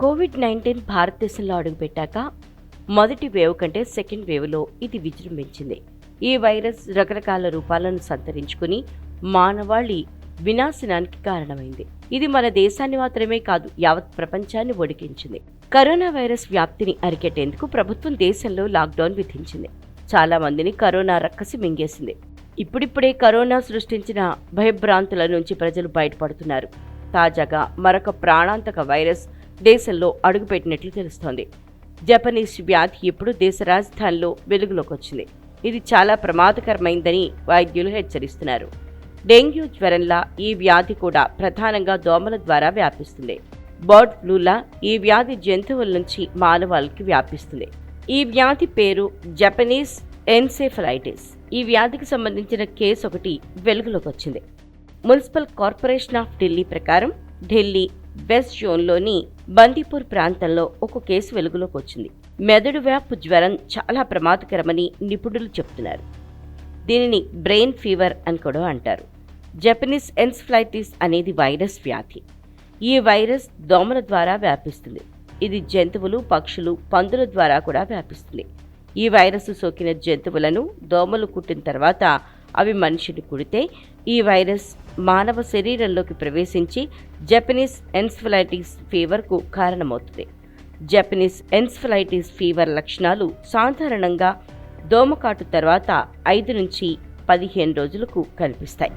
Covid nineteen భారతదేశంలో అడుగుపెట్టాక మొదటి wave కంటే సెకండ్ వేవ్లో ఇది విజృంభించింది. ఈ వైరస్ రకరకాల రూపాలను సంతరించుకుని మానవాళి వినాశనానికి కారణమైంది. ఇది మన దేశాన్ని మాత్రమే కాదు యావత్ ప్రపంచాన్ని ఒడికించింది. కరోనా వైరస్ వ్యాప్తిని అరికెట్టేందుకు ప్రభుత్వం దేశంలో లాక్డౌన్ విధించింది. చాలా మందిని కరోనా రక్కసి మింగేసింది. ఇప్పుడిప్పుడే కరోనా సృష్టించిన భయభ్రాంతుల నుంచి ప్రజలు బయటపడుతున్నారు. తాజాగా మరొక ప్రాణాంతక వైరస్ దేశంలో అడుగుపెట్టినట్లు తెలుస్తోంది. జపనీస్ వ్యాధి ఇప్పుడు దేశ రాజధానిలో వెలుగులోకి వచ్చింది. ఇది చాలా ప్రమాదకరమైందని వైద్యులు హెచ్చరిస్తున్నారు. డెంగ్యూ జ్వరంలా ఈ వ్యాధి కూడా ప్రధానంగా దోమల ద్వారా వ్యాపిస్తుంది. బర్డ్ ఫ్లూలా ఈ వ్యాధి జంతువుల నుంచి మానవాళికి వ్యాపిస్తుంది. ఈ వ్యాధి పేరు జపనీస్ ఎన్సెఫలైటిస్. ఈ వ్యాధికి సంబంధించిన కేసు ఒకటి వెలుగులోకి వచ్చింది. మున్సిపల్ కార్పొరేషన్ ఆఫ్ ఢిల్లీ ప్రకారం ఢిల్లీ వెస్ట్ జోన్లోని బందీపూర్ ప్రాంతంలో ఒక కేసు వెలుగులోకి వచ్చింది. మెదడు వ్యాపు జ్వరం చాలా ప్రమాదకరమని నిపుణులు చెప్తున్నారు దీనిని బ్రెయిన్ ఫీవర్ అని కూడా అంటారు. జపనీస్ ఎన్స్ఫ్లైటిస్ అనేది వైరస్ వ్యాధి. ఈ వైరస్ దోమల ద్వారా వ్యాపిస్తుంది. ఇది జంతువులు పక్షులు పందుల ద్వారా కూడా వ్యాపిస్తుంది. ఈ వైరస్ సోకిన జంతువులను దోమలు కుట్టిన తర్వాత అవి మనిషిని కుడితే ఈ వైరస్ మానవ శరీరంలోకి ప్రవేశించి జపనీస్ ఎన్స్ఫలైటిస్ ఫీవర్కు కారణమవుతుంది. జపనీస్ ఎన్స్ఫలైటిస్ ఫీవర్ లక్షణాలు సాధారణంగా దోమకాటు తర్వాత ఐదు నుంచి పదిహేను రోజులకు కనిపిస్తాయి.